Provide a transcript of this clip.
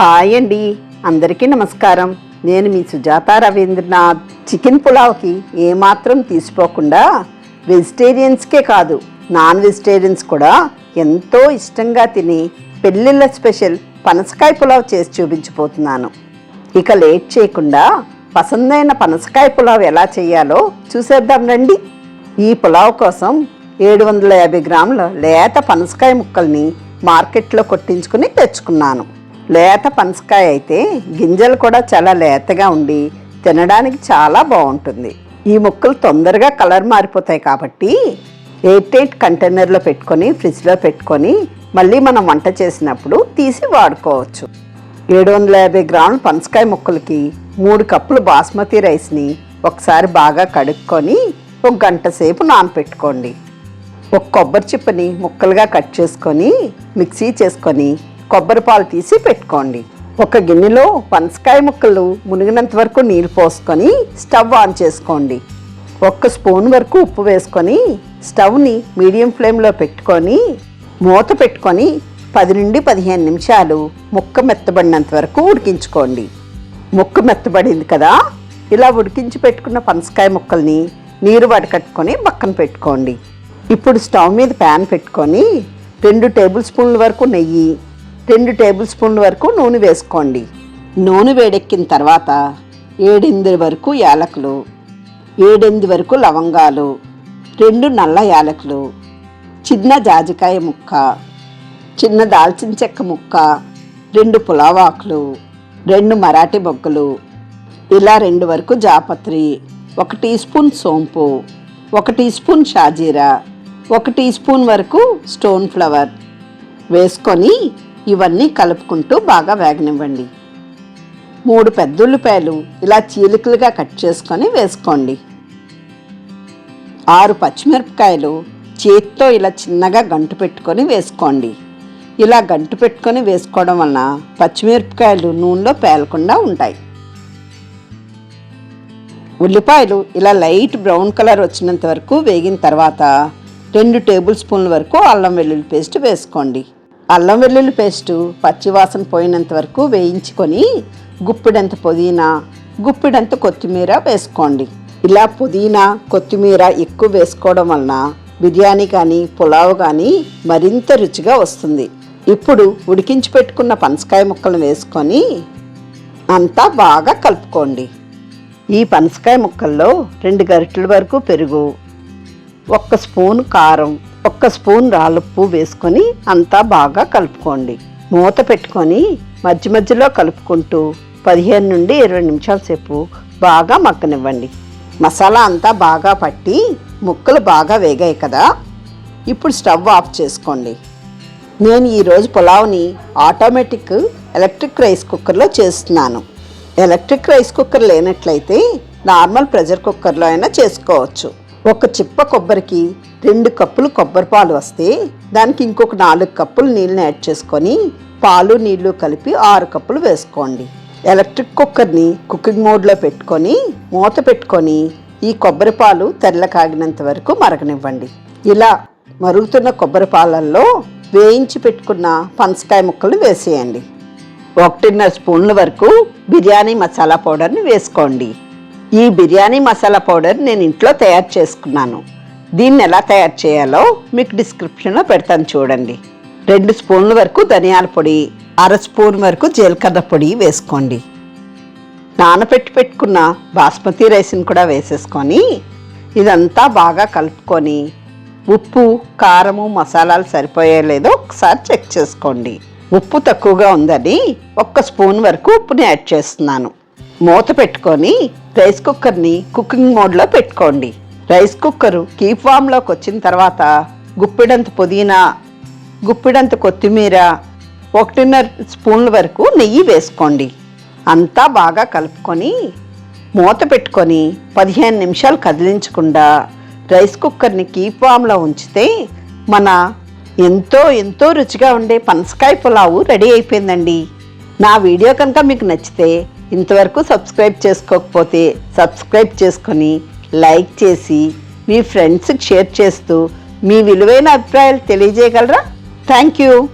Hi అండి. అందరికీ నమస్కారం. నేను మీ సుజాత రవీంద్రనాథ్. చికెన్ పులావ్కి ఏమాత్రం తీసిపోకుండా వెజిటేరియన్స్కే కాదు నాన్ వెజిటేరియన్స్ కూడా ఎంతో ఇష్టంగా తిని పెళ్ళిళ్ళ స్పెషల్ పనసకాయ పులావ్ చేసి చూపించిపోతున్నాను ఇక లేట్ చేయకుండా పసందైన పనసకాయ పులావ్ ఎలా చేయాలో చూసేద్దాం రండి. ఈ పులావ్ కోసం ఏడు వందల యాభై గ్రాముల లేత పనసకాయ ముక్కల్ని మార్కెట్లో కొట్టించుకుని తెచ్చుకున్నాను. లేత పనసకాయ అయితే గింజలు కూడా చాలా లేతగా ఉండి తినడానికి చాలా బాగుంటుంది. ఈ ముక్కలు తొందరగా కలర్ మారిపోతాయి కాబట్టి ఎయిట్ ఎయిట్ కంటైనర్లో పెట్టుకొని ఫ్రిడ్జ్లో పెట్టుకొని మళ్ళీ మనం వంట చేసినప్పుడు తీసి వాడుకోవచ్చు. ఏడు వందల యాభై గ్రాముల పనసకాయ ముక్కలకి మూడు కప్పులు బాస్మతి రైస్ని ఒకసారి బాగా కడుక్కొని ఒక గంట సేపు నానపెట్టుకోండి. ఒక కొబ్బరి చిప్పని ముక్కలుగా కట్ చేసుకొని మిక్సీ చేసుకొని కొబ్బరి పాలు తీసి పెట్టుకోండి. ఒక గిన్నెలో పనసకాయ ముక్కలు మునిగినంత వరకు నీళ్ళు పోసుకొని స్టవ్ ఆన్ చేసుకోండి. ఒక్క స్పూన్ వరకు ఉప్పు వేసుకొని స్టవ్ని మీడియం ఫ్లేమ్లో పెట్టుకొని మూత పెట్టుకొని పది నుండి పదిహేను నిమిషాలు ముక్క మెత్తబడినంత వరకు ఉడికించుకోండి. ముక్క మెత్తబడింది కదా ఇలా ఉడికించి పెట్టుకున్న పనసకాయ ముక్కల్ని నీరు వడకట్టుకొని పక్కన పెట్టుకోండి. ఇప్పుడు స్టవ్ మీద ప్యాన్ పెట్టుకొని రెండు టేబుల్ స్పూన్ల వరకు నెయ్యి రెండు టేబుల్ స్పూన్ల వరకు నూనె వేసుకోండి. నూనె వేడెక్కిన తర్వాత ఏడెనిమిది వరకు యాలకులు ఏడెనిమిది వరకు లవంగాలు రెండు నల్ల యాలకులు చిన్న జాజికాయ ముక్క చిన్న దాల్చిన చెక్క ముక్క రెండు పులావాకులు రెండు మరాఠీ బొగ్గలు ఇలా రెండు వరకు జాపత్రి ఒక టీ స్పూన్ సోంపు ఒక టీ స్పూన్ షాజీరా ఒక టీ స్పూన్ వరకు స్టోన్ ఫ్లవర్ వేసుకొని ఇవన్నీ కలుపుకుంటూ బాగా వేగనివ్వండి. మూడు పెద్ద ఉల్లిపాయలు ఇలా చీలికలుగా కట్ చేసుకొని వేసుకోండి. ఆరు పచ్చిమిరపకాయలు చేతితో ఇలా చిన్నగా గంటు పెట్టుకొని వేసుకోండి. ఇలా గంటు పెట్టుకొని వేసుకోవడం వలన పచ్చిమిరపకాయలు నూనెలో పేలకుండా ఉంటాయి. ఉల్లిపాయలు ఇలా లైట్ బ్రౌన్ కలర్ వచ్చినంత వరకు వేగిన తర్వాత రెండు టేబుల్ స్పూన్ల వరకు అల్లం వెల్లుల్లి పేస్ట్ వేసుకోండి. అల్లం వెల్లుల్లి పేస్టు పచ్చివాసన పోయినంత వరకు వేయించుకొని గుప్పిడంత పుదీనా గుప్పిడంత కొత్తిమీర వేసుకోండి. ఇలా పుదీనా కొత్తిమీర ఎక్కువ వేసుకోవడం వలన బిర్యానీ కానీ పులావ్ కానీ మరింత రుచిగా వస్తుంది. ఇప్పుడు ఉడికించి పెట్టుకున్న పనసకాయ ముక్కలు వేసుకొని అంతా బాగా కలుపుకోండి. ఈ పనసకాయ ముక్కల్లో రెండు గరిటెల వరకు పెరుగు ఒక్క స్పూన్ కారం ఒక్క స్పూన్ రాళ్ళుప్పు వేసుకొని అంతా బాగా కలుపుకోండి. మూత పెట్టుకొని మధ్య మధ్యలో కలుపుకుంటూ పదిహేను నుండి ఇరవై నిమిషాల సేపు బాగా మగ్గనివ్వండి. మసాలా అంతా బాగా పట్టి ముక్కలు బాగా వేగాయి కదా? ఇప్పుడు స్టవ్ ఆఫ్ చేసుకోండి. నేను ఈరోజు పులావ్ని ఆటోమేటిక్ ఎలక్ట్రిక్ రైస్ కుక్కర్లో చేస్తున్నాను. ఎలక్ట్రిక్ రైస్ కుక్కర్ లేనట్లయితే నార్మల్ ప్రెషర్ కుక్కర్లో అయినా చేసుకోవచ్చు. ఒక చిప్ప కొబ్బరికి రెండు కప్పులు కొబ్బరి పాలు వస్తే దానికి ఇంకొక నాలుగు కప్పులు నీళ్ళని యాడ్ చేసుకొని పాలు నీళ్ళు కలిపి ఆరు కప్పులు వేసుకోండి. ఎలక్ట్రిక్ కుక్కర్ని కుకింగ్ మోడ్లో పెట్టుకొని మూత పెట్టుకొని ఈ కొబ్బరి పాలు తెల్ల కాగినంత వరకు మరగనివ్వండి. ఇలా మరుగుతున్న కొబ్బరి పాలల్లో వేయించి పెట్టుకున్న పనసకాయ ముక్కలు వేసేయండి. ఒకటిన్నర స్పూన్ల వరకు బిర్యానీ మసాలా పౌడర్ని వేసుకోండి. ఈ బిర్యానీ మసాలా పౌడర్ నేను ఇంట్లో తయారు చేసుకున్నాను. దీన్ని ఎలా తయారు చేయాలో మీకు డిస్క్రిప్షన్లో పెడతాను చూడండి. రెండు స్పూన్ల వరకు ధనియాల పొడి అర స్పూన్ వరకు జీలకర్ర పొడి వేసుకోండి. నానబెట్టి పెట్టుకున్న బాస్మతి రైస్ని కూడా వేసేసుకొని ఇదంతా బాగా కలుపుకొని ఉప్పు కారము మసాలాలు సరిపోయే లేదో ఒకసారి చెక్ చేసుకోండి. ఉప్పు తక్కువగా ఉందని ఒక్క స్పూన్ వరకు ఉప్పుని యాడ్ చేస్తున్నాను. మూత పెట్టుకొని రైస్ కుక్కర్ని కుకింగ్ మోడ్లో పెట్టుకోండి. రైస్ కుక్కరు కీప్ వామ్లోకి వచ్చిన తర్వాత గుప్పిడంత పుదీనా గుప్పిడంత కొత్తిమీర ఒకటిన్నర స్పూన్ల వరకు నెయ్యి వేసుకోండి. అంతా బాగా కలుపుకొని మూత పెట్టుకొని పదిహేను నిమిషాలు కదిలించకుండా రైస్ కుక్కర్ని కీప్ వామ్లో ఉంచితే మన ఎంతో ఎంతో రుచిగా ఉండే పనసకాయ పులావు రెడీ అయిపోయిందండి. నా వీడియో కనుక మీకు నచ్చితే ఇంతవరకు సబ్స్క్రైబ్ చేసుకోకపోతే సబ్స్క్రైబ్ చేసుకొని లైక్ చేసి మీ ఫ్రెండ్స్కి షేర్ చేస్తూ మీ విలువైన అభిప్రాయాలు తెలియజేయగలరా? Thank you.